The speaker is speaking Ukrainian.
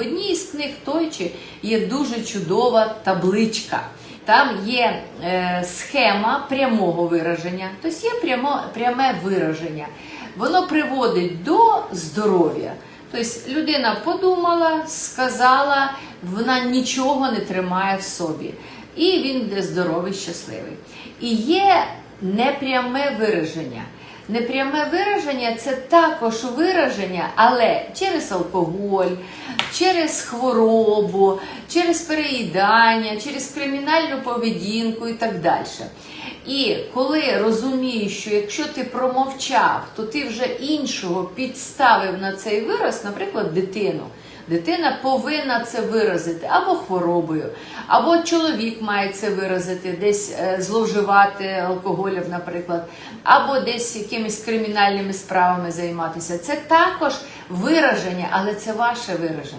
В одній із книг Тойчі є дуже чудова табличка. Там є е, схема прямого вираження, тобто є прямо, пряме вираження. Воно приводить до здоров'я. Тобто людина подумала, сказала, вона нічого не тримає в собі. І він буде здоровий, щасливий. І є непряме вираження. Непряме вираження це також вираження, але через алкоголь, через хворобу, через переїдання, через кримінальну поведінку і так далі. І коли розумієш, що якщо ти промовчав, то ти вже іншого підставив на цей вираз, наприклад, дитину. Дитина повинна це виразити або хворобою, або чоловік має це виразити, десь е, зловживати алкоголем, наприклад, або десь якимись кримінальними справами займатися. Це також вираження, але це ваше вираження.